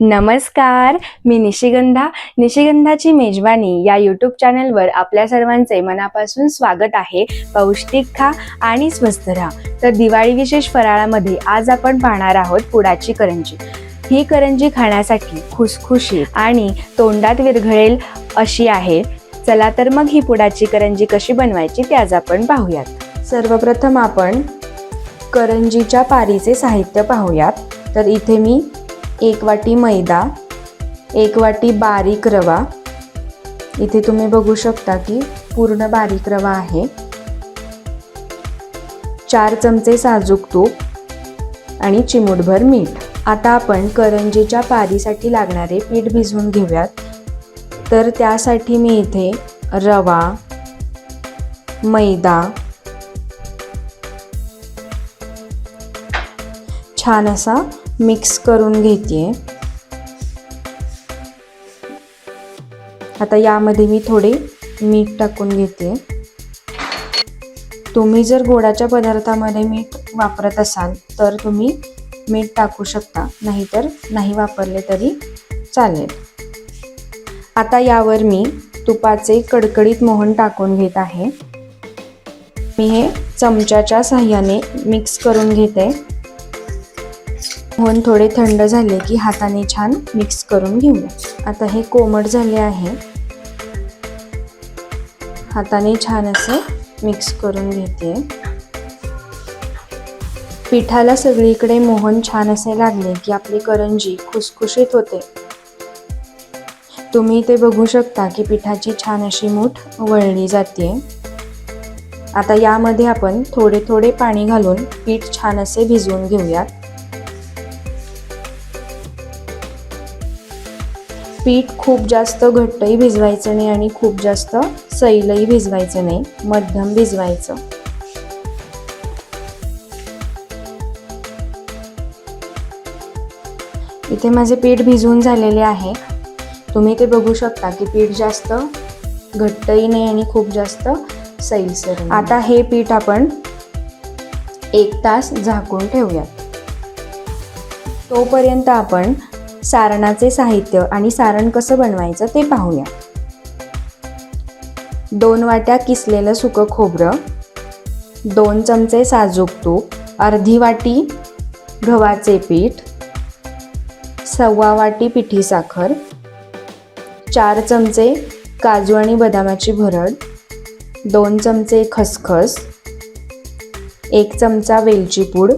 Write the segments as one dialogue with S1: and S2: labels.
S1: नमस्कार मी निशिगंधा. निशिगंधाची मेजवानी या यूट्यूब चॅनलवर आपल्या सर्वांचे मनापासून स्वागत आहे. पौष्टिक खा आणि स्वस्थ राहा. तर दिवाळी विशेष फराळामध्ये आज आपण पाहणार आहोत पुडाची करंजी. ही करंजी खाण्यासाठी खुसखुशी आणि तोंडात विरघळेल अशी आहे. चला तर मग ही पुडाची करंजी कशी बनवायची ते आज आपण पाहूयात. सर्वप्रथम आपण करंजीच्या पारीचे साहित्य पाहूयात. तर इथे मी एक वाटी मैदा एक वाटी बारीक रवा. इथे तुम्ही बघू शकता की पूर्ण बारीक रवा आहे. चार चमचे साजूक तूप आणि चिमूटभर मीठ. आता आपण करंजीच्या पारीसाठी लागणारे पीठ भिजवून घेऊयात. तर त्यासाठी मी इथे रवा मैदा छान असा मिक्स करून घेते आता यामध्ये मी थोडे मीठ टाकून घेते. तुम्ही जर गोडाच्या पदार्थामध्ये मीठ वापरत असाल तर तुम्ही मीठ टाकू शकता. नाहीतर नाही वापरले तरी चालेल. आता यावर मी तुपाचे कडकडीत मोहन टाकून घेत आहे. मी हे चमच्याच्या साह्याने मिक्स करून घेते. मोहन थोडे थंड झाले की हाताने छान मिक्स करून घेऊया. आता हे कोमट झाले आहे. हाताने छान असे मिक्स करून घेते. पिठाला सगळीकडे मोहन छान असे लागले की आपली करंजी खुसखुशीत होते. तुम्ही ते बघू शकता की पिठाची छान अशी मूठ वळली जाते. आता यामध्ये आपण थोडे थोडे पाणी घालून पीठ छान असे भिजवून घेऊयात. पीठ खूप जास्त घट्टही भिजवायचं नाही आणि खूप जास्त सैलही भिजवायचं नाही मध्यम भिजवायचं. इथे माझे पीठ भिजवून झालेले आहे. तुम्ही ते बघू शकता की पीठ जास्त घट्टही नाही आणि खूप जास्त सैलसर आता हे पीठ आपण एक तास झाकून ठेवूयात. तोपर्यंत आपण सारणाचे साहित्य आणि सारण कसं बनवायचं ते पाहूया. दोन वाट्या किसलेलं सुकं खोबरं दोन चमचे साजूक तूप अर्धी वाटी गव्हाचे पीठ सव्वा वाटी पिठी साखर चार चमचे काजू आणि बदामाची भरड दोन चमचे खसखस एक चमचा वेलची पूड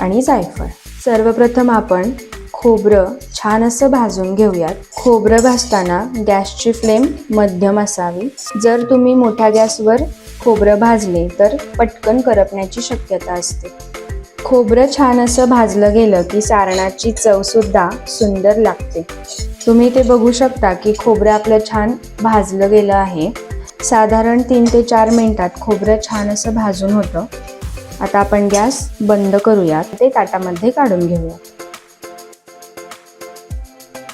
S1: आणि जायफळ. सर्वप्रथम आपण खोबरं छान असं भाजून घेऊयात. खोबरं भाजताना गॅसची फ्लेम मध्यम असावी. जर तुम्ही मोठ्या गॅसवर खोबरं भाजले तर पटकन करपण्याची शक्यता असते. खोबरं छान असं भाजलं गेलं की सारणाची चवसुद्धा सुंदर लागते. तुम्ही ते बघू शकता की खोबरं आपलं छान भाजलं गेलं आहे. साधारण तीन ते चार मिनटात खोबरं छान असं भाजून होतं. आता आपण गॅस बंद करूयात. ते ताटामध्ये काढून घेऊया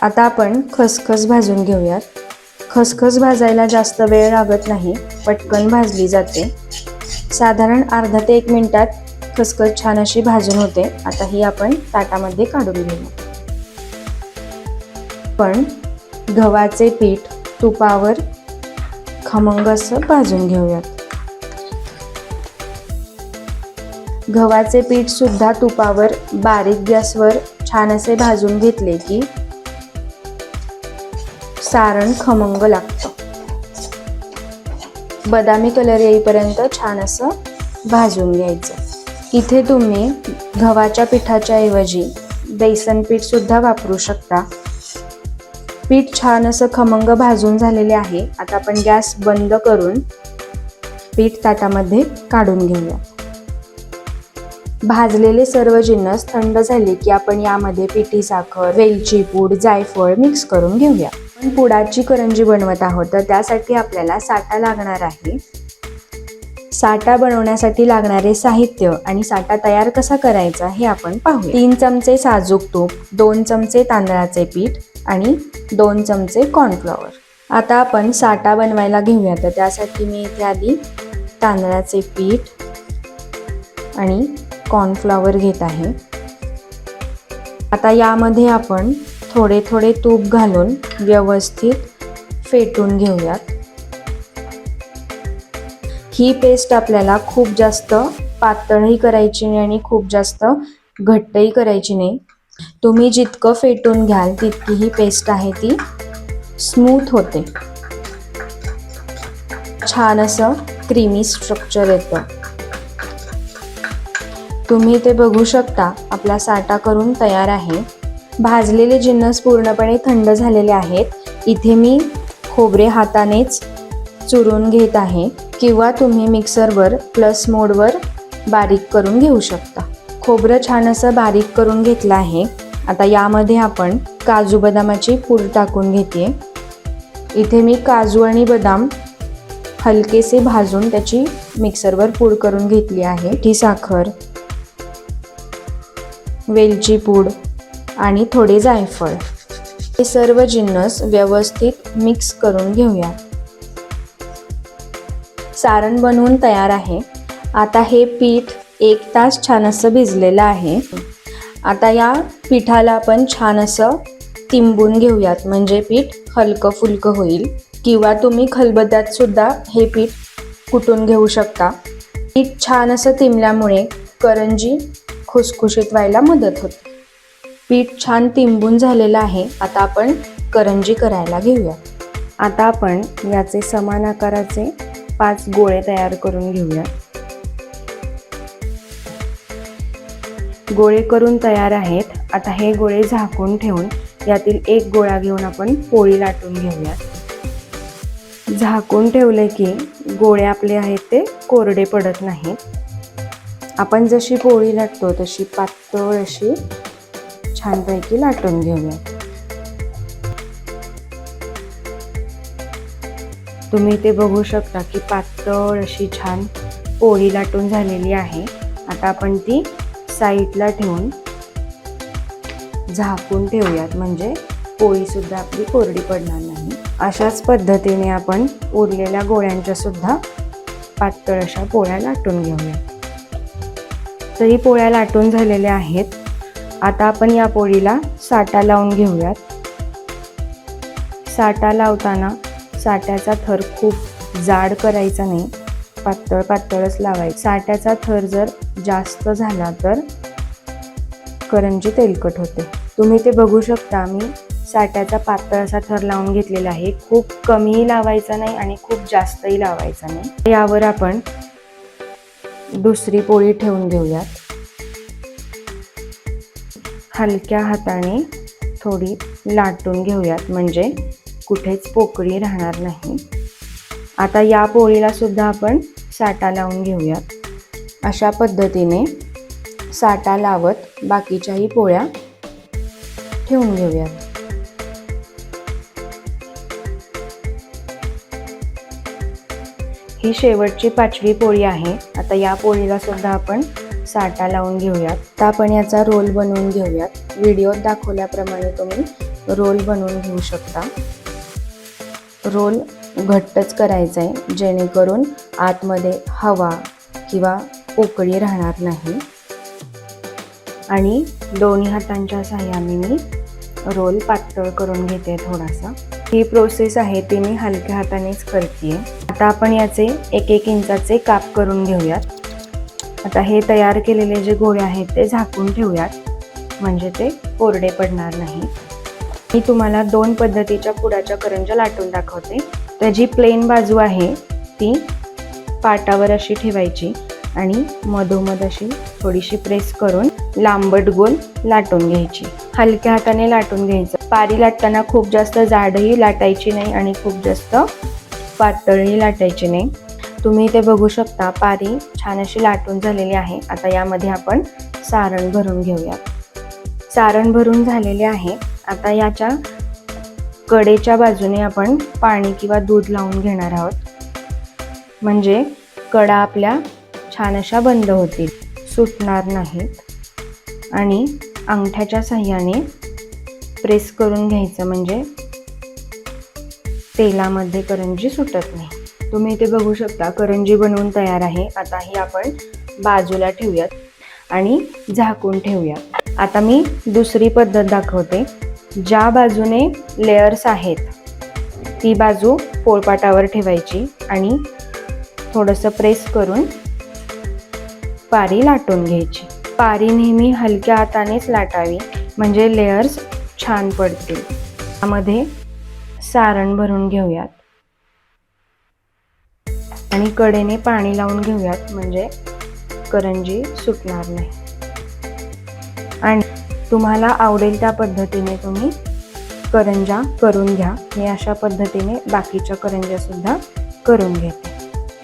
S1: आता आपण खसखस भाजून घेऊयात. खसखस भाजायला जास्त वेळ लागत नाही पटकन भाजली जाते. साधारण अर्धा ते एक मिनटात खसखस छान अशी भाजून होते. आता ही आपण ताटामध्ये काढून घेऊया पण गव्हाचे पीठ तुपावर खमंग असं भाजून घेऊयात. गव्हाचे पीठ सुद्धा तुपावर बारीक गॅसवर छान असे भाजून घेतले की सारण खमंग लागतं. बदामी कलर येईपर्यंत छान असं भाजून घ्यायचं. इथे तुम्ही गव्हाच्या पिठाच्या ऐवजी बेसन पीठसुद्धा वापरू शकता. पीठ छान असं खमंग भाजून झालेले आहे. आता आपण गॅस बंद करून पीठ ताटामध्ये काढून घेऊया. भाजलेले सर्व जिन्नस थंड झाले की आपण यामध्ये पिठी साखर वेलची पूड जायफळ मिक्स करून घेऊया. आपण पुडाची करंजी बनवत आहोत. तर त्यासाठी आपल्याला साठा लागणार आहे. साठा बनवण्यासाठी लागणारे साहित्य आणि साठा तयार कसा करायचा हे आपण पाहू तीन चमचे साजूक तूप दोन चमचे तांदळाचे पीठ आणि दोन चमचे कॉर्नफ्लॉवर आता आपण साठा बनवायला घेऊया. तर त्यासाठी मी इथे आधी तांदळाचे पीठ आणि कॉर्नफ्लॉवर घेत आहे. आता यामध्ये आपण थोडे थोडे तूप घालून व्यवस्थित फेटून घेऊयात. ही पेस्ट आपल्याला खूप जास्त पातळही करायची नाही आणि खूप जास्त घट्टही करायची नाही. तुम्ही जितकं फेटून घ्याल तितकी ही पेस्ट आहे ती स्मूथ होते. छान असं क्रीमी स्ट्रक्चर येतं. तुम्ही ते बघू शकता आपला साठा करून तयार आहे. भाजलेले जिन्नस पूर्णपणे थंड झालेले आहेत. इथे मी खोबरे हातानेच चुरून घेत आहे. किंवा तुम्ही मिक्सरवर प्लस मोडवर बारीक करून घेऊ शकता. खोबरं छान असं बारीक करून घेतलं आहे. आता यामध्ये आपण काजू बदामाची पूड टाकून घेते. इथे मी काजू आणि बदाम हलकेसे भाजून त्याची मिक्सरवर पूड करून घेतली आहे. ती साखर वेलची पूड आणि थोडे जायफळ. हे सर्व जिन्नस व्यवस्थित मिक्स करून घेऊया. सारण बनवून तयार आहे. आता हे पीठ एक तास छान असं भिजलेलं आहे. आता या पिठाला आपण छान असं तिंबून घेऊयात. म्हणजे पीठ हलकं फुलकं होईल. किंवा तुम्ही खलबद्यातसुद्धा हे पीठ कुटून घेऊ शकता. पीठ छान असं तिंबल्यामुळे करंजी खुसखुशीत व्हायला मदत होते. पीठ छान तिंबून झालेलं आहे. आता आपण करंजी करायला घेऊया. आता आपण याचे समान आकाराचे पाच गोळे तयार करून घेऊया. गोळे करून तयार आहेत. आता हे गोळे झाकून ठेवून यातील एक गोळा घेऊन आपण पोळी लाटून घेऊया. झाकून ठेवले की गोळे आपले आहेत ते कोरडे पडत नाहीत. आपण जशी पोळी लाटतो तशी पातळ अशी छानपैकी लाटून घेऊया. तुम्ही ते बघू शकता की पातळ अशी छान पोळी लाटून झालेली आहे. आता आपण ती साईडला ठेवून झाकून ठेवूयात. म्हणजे पोळीसुद्धा आपली कोरडी पडणार नाही. अशाच पद्धतीने आपण उरलेल्या गोळ्यांच्या सुद्धा पातळ अशा पोळ्या लाटून घेऊया. तरी पोळ्या लाटून झालेल्या आहेत. आता आपण या पोळीला साटा लावून घेऊयात. साटा लावताना साट्याचा थर खूप जाड करायचा नाही पातळ पातळच लावायचं. साट्याचा थर जर जास्त झाला तर करंजी तेलकट होते. तुम्ही ते बघू शकता मी साट्याचा पातळ असा थर लावून घेतलेला आहे. खूप कमीही लावायचा नाही आणि खूप जास्तही लावायचा नाही. यावर आपण दुसरी पोळी ठेवून घेऊयात. हलक्या हाताने थोडी लाटून घेऊयात. म्हणजे कुठेच पोकळी राहणार नाही. आता या पोळीला सुद्धा आपण साटा लावून घेऊयात. अशा पद्धतीने साटा लावत बाकीच्याही पोळ्या ठेवून घेऊयात. ही शेवटची पाचवी पोळी आहे. आता या पोळीला सुद्धा आपण साठा लावून घेऊयात. तर आपण याचा रोल बनवून घेऊयात. व्हिडिओत दाखवल्याप्रमाणे तुम्ही रोल बनवून घेऊ शकता. रोल घट्टच करायचा आहे जेणेकरून आतमध्ये हवा किंवा पोकळी राहणार नाही. आणि दोन्ही हातांच्या साह्याने मी रोल पातळ करून घेते थोडासा. ही प्रोसेस आहे ती मी हलक्या हातानेच करते आता आपण याचे एक एक इंचाचे काप करून घेऊयात. आता हे तयार केलेले जे गोळे आहेत ते झाकून ठेवूयात. म्हणजे ते कोरडे पडणार नाही. मी तुम्हाला दोन पद्धतीच्या पुडाच्या करंजा लाटून दाखवते. त्याची प्लेन बाजू आहे ती पाटावर अशी ठेवायची आणि मधोमध अशी थोडीशी प्रेस करून लांबट गोल लाटून घ्यायची. हलक्या हाताने लाटून घ्यायचं. पारी लाटताना खूप जास्त जाडही लाटायची नाही आणि खूप जास्त पातळही लाटायची नाही. तुम्ही ते बघू शकता. पारी छान अशी लाटून झालेली आहे. आता यामध्ये आपण सारण भरून घेऊया. सारण भरून झालेले आहे. आता याच्या कडेच्या बाजूने आपण पाणी किंवा दूध लावून घेणार आहोत. म्हणजे कडा आपल्या छान अशा बंद होतील. सुटणार नाहीत आणि अंगठ्याच्या साह्याने प्रेस करून घ्यायचं. म्हणजे तेलामध्ये करंजी सुटत नाही. तुम्ही इथे बघू शकता करंजी बनवून तयार आहे. आता ही आपण बाजूला ठेवूयात आणि झाकून ठेवूया आता मी दुसरी पद्धत दाखवते. ज्या बाजूने लेयर्स आहेत ती बाजू पोळपाटावर ठेवायची आणि थोडंसं प्रेस करून पारी लाटून घ्यायची. पारी नेहमी हलक्या हातानेच लाटावी म्हणजे लेयर्स छान पडतील. त्यामध्ये सारण भरून घेऊयात. आणि कडेने पाणी लावून घेऊयात म्हणजे करंजी सुटणार नाही. आणि तुम्हाला आवडेल त्या पद्धतीने तुम्ही करंजा करून घ्या. मी अशा पद्धतीने बाकीच्या करंज्यासुद्धा करून घेते.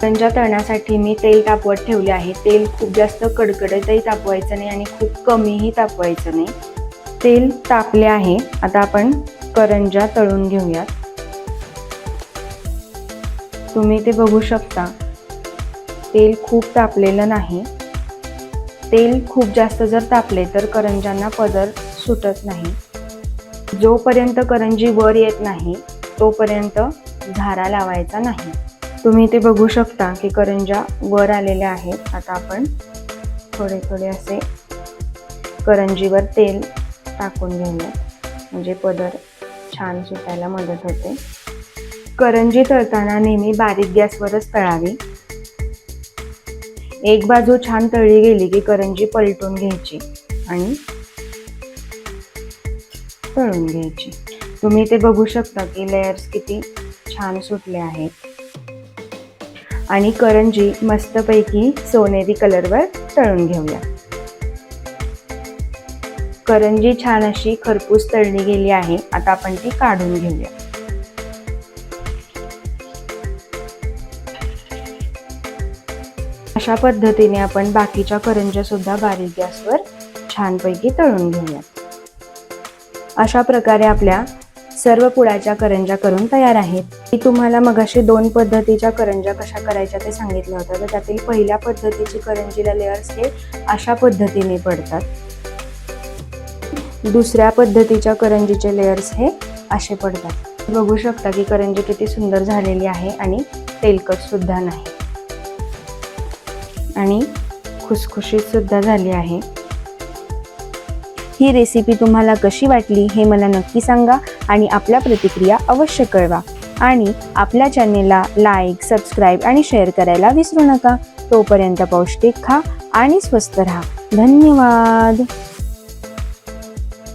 S1: करंजा तळण्यासाठी मी तेल तापवत ठेवले आहे. तेल खूप जास्त कडकडतही तापवायचं नाही आणि खूप कमीही तापवायचं नाही. तेल तापले आहे. आता आपण करंजा तळून घेऊयात. तुम्ही ते बघू शकता. तेल खूप तापलेलं नाही. तेल खूप जास्त जर तापले तर करंजांना पदर सुटत नाही. जोपर्यंत करंजी वर येत नाही तोपर्यंत झारा लावायचा नाही. तुम्ही ते बघू शकता की करंजा वर आलेल्या आहेत. आता आपण थोडे थोडे असे करंजीवर तेल टाकून घेऊयात. म्हणजे पदर छान सुटायला मदत होते. करंजी तळताना नेहमी बारीक गॅसवरच तळावी. एक बाजू छान तळली गेली की करंजी पलटून घ्यायची आणि तळून घ्यायची. तुम्ही ते बघू शकता की लेयर्स किती छान सुटले आहेत. आणि करंजी मस्तपैकी सोनेरी कलरवर तळून घेऊया. करंजी छान अशी खरपूस तळली गेली आहे. आता आपण ती काढून घेऊया. अशा पद्धतीने आपण बाकीच्या करंज्या सुद्धा बारीक गॅसवर छानपैकी तळून घेऊया अशा प्रकारे आपल्या सर्व पुळाच्या करंज्या करून तयार आहेत. मी तुम्हाला मगाशी दोन पद्धतीच्या करंज्या कशा करायच्या ते सांगितलं होतं. तर त्यातील पहिल्या पद्धतीची करंजीला लेअर्स हे अशा पद्धतीने पडतात. दुसऱ्या पद्धतीच्या करंजीचे लेअर्स हे असे पडतात. बघू शकता की करंजी किती सुंदर झालेली आहे आणि तेलकट सुद्धा नाही. आणि खुसखुशीतसुद्धा झाली आहे. ही रेसिपी तुम्हाला कशी वाटली हे मला नक्की सांगा आणि आपल्या प्रतिक्रिया अवश्य कळवा. आणि आपल्या चॅनेलला लाईक सबस्क्राईब आणि शेअर करायला विसरू नका. तोपर्यंत पौष्टिक खा आणि स्वस्त राहा. धन्यवाद!